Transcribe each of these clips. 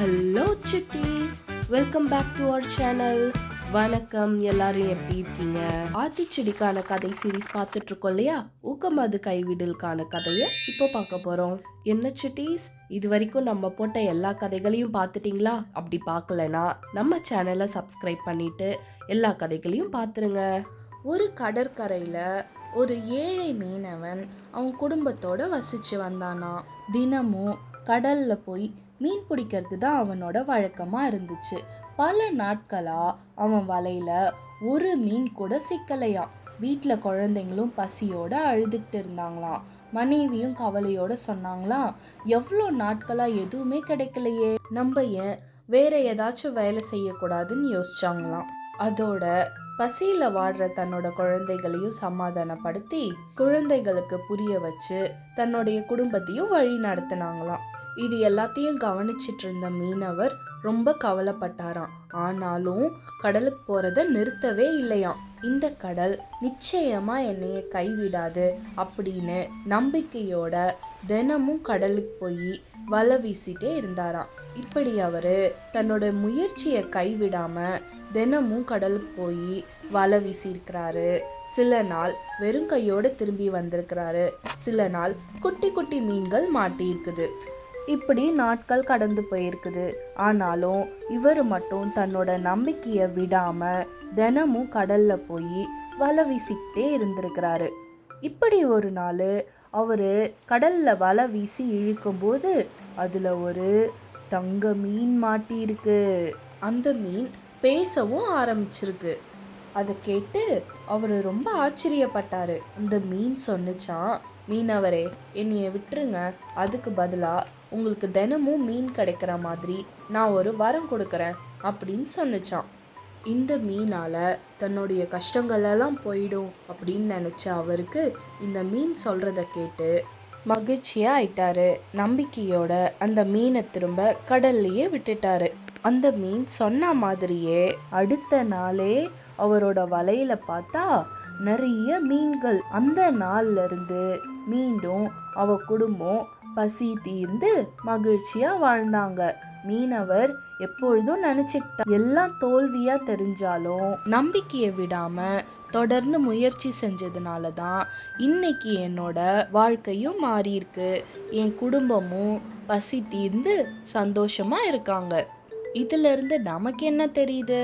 Hello cities welcome back to our channel வணக்கம். எல்லாரும் எப்படி இருக்கீங்க? ஆத்திச்செடிக்கான கதை சீரிஸ் பார்த்துட்டு இருக்கோம் இல்லையா? ஊக்கமது கைவிடலுக்கான கதையை இப்போ பார்க்க போறோம். என்ன சிட்டிஸ் இது வரைக்கும் நம்ம போட்ட எல்லா கதைகளையும் பார்த்துட்டீங்களா? அப்படி பார்க்கலனா நம்ம சேனலை சப்ஸ்கிரைப் பண்ணிட்டு எல்லா கதைகளையும் பார்த்துருங்க. ஒரு கடற்கரையில் ஒரு ஏழை மீனவன் அவன் குடும்பத்தோட வசிச்சு வந்தானா தினமும் கடலில் போய் மீன் பிடிக்கிறது தான் அவனோட வழக்கமாக இருந்துச்சு. பல நாட்களாக அவன் வலையில் ஒரு மீன் கூட சிக்கலையாம். வீட்டில் குழந்தைங்களும் பசியோடு அழுதுகிட்டு இருந்தாங்களாம். மனைவியும் கவலையோடு சொன்னாங்களாம் எவ்வளோ நாட்களாக எதுவுமே கிடைக்கலையே நம்ம ஏன் வேற ஏதாச்சும் வேலை செய்யக்கூடாதுன்னு யோசிச்சாங்களாம். அதோட பசியில வாடுற தன்னோட குழந்தைகளையும் சமாதானப்படுத்தி குழந்தைகளுக்கு புரிய வச்சு தன்னுடைய குடும்பத்தையும் வழி நடத்தினாங்களாம். இது எல்லாத்தையும் கவனிச்சிட்டு இருந்த மீனவர் ரொம்ப கவலைப்பட்டாராம். ஆனாலும் கடலுக்கு போறத நிறுத்தவே இல்லையாம். இந்த கடல் நிச்சயமா என்னைய கைவிடாது அப்படின்னு நம்பிக்கையோட தினமும் கடலுக்கு போய் வலை வீசிட்டே இருந்தாராம். இப்படி அவரு தன்னோட முயற்சியை கைவிடாம தினமும் கடலுக்கு போய் வலை வீசியிருக்கிறாரு. சில நாள் வெறும் கையோட திரும்பி வந்திருக்கிறாரு. சில நாள் குட்டி குட்டி மீன்கள் மாட்டியிருக்குது. இப்படி நாட்கள் கடந்து போயிருக்குது. ஆனாலும் இவர் மட்டும் தன்னோட நம்பிக்கையை விடாம தினமும் கடல்ல போய் வலை வீசிக்கிட்டே இருந்திருக்கிறாரு. இப்படி ஒரு நாள் அவர் கடல்ல வலை வீசி இழுக்கும்போது அதில் ஒரு தங்க மீன் மாட்டியிருக்கு. அந்த மீன் பேசவும் ஆரம்பிச்சிருக்கு. அதை கேட்டு அவர் ரொம்ப ஆச்சரியப்பட்டாரு. அந்த மீன் சொன்னிச்சான் மீனவரே என்னைய விட்டுருங்க. அதுக்கு பதிலாக உங்களுக்கு தினமும் மீன் கிடைக்கிற மாதிரி நான் ஒரு வரம் கொடுக்குறேன் அப்படின்னு சொன்னிச்சான் இந்த மீனால தன்னுடைய கஷ்டங்களெல்லாம் போயிடும் அப்படின்னு நினச்ச அவருக்கு இந்த மீன் சொல்கிறத கேட்டு மகிழ்ச்சியாக ஆயிட்டாரு. நம்பிக்கையோட அந்த மீனை திரும்ப கடல்லையே விட்டுட்டாரு. அந்த மீன் சொன்ன மாதிரியே அடுத்த நாளே அவரோட வலையில பார்த்தா நிறைய மீன்கள். அந்த நாள்ல இருந்து மீண்டும் அவ குடும்பம் பசி தீர்ந்து மகிழ்ச்சியா வாழ்ந்தாங்க. மீனவர் எப்பொழுதும் நினைச்சுக்கிட்டா எல்லாம் தோல்வியா தெரிஞ்சாலும் நம்பிக்கையை விடாம தொடர்ந்து முயற்சி செஞ்சதுனால தான் இன்னைக்கு என்னோட வாழ்க்கையும் மாறியிருக்கு. என் குடும்பமும் பசி தீர்ந்து சந்தோஷமா இருக்காங்க. இதிலிருந்து நமக்கு என்ன தெரியுது?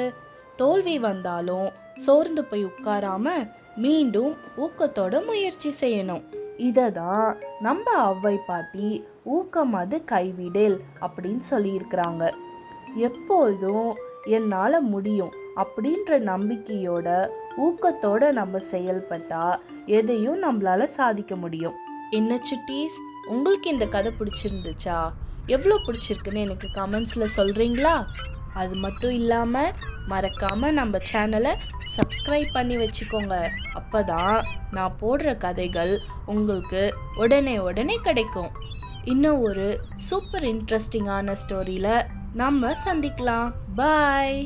தோல்வி வந்தாலும் சோர்ந்து போய் உட்காராம மீண்டும் ஊக்கத்தோட முயற்சி செய்யணும். இதை தான் நம்ம அவ்வை பாட்டி ஊக்கம் அது கைவிடேல் அப்படின்னு சொல்லியிருக்கிறாங்க. எப்போதும் என்னால் முடியும் அப்படின்ற நம்பிக்கையோட ஊக்கத்தோட நம்ம செயல்பட்டா எதையும் நம்மளால சாதிக்க முடியும். என்ன சுட்டீஸ்? உங்களுக்கு இந்த கதை பிடிச்சிருந்துச்சா? எவ்வளோ பிடிச்சிருக்குன்னு எனக்கு கமெண்ட்ஸில் சொல்கிறீங்களா அது மட்டும் இல்லாமல் மறக்காமல் நம்ம சேனலை சப்ஸ்கிரைப் பண்ணி வச்சுக்கோங்க. அப்போ தான் நான் போடுற கதைகள் உங்களுக்கு உடனே உடனே கிடைக்கும். இன்னும் ஒரு சூப்பர் இன்ட்ரெஸ்டிங்கான ஸ்டோரியில் நம்ம சந்திக்கலாம். பாய்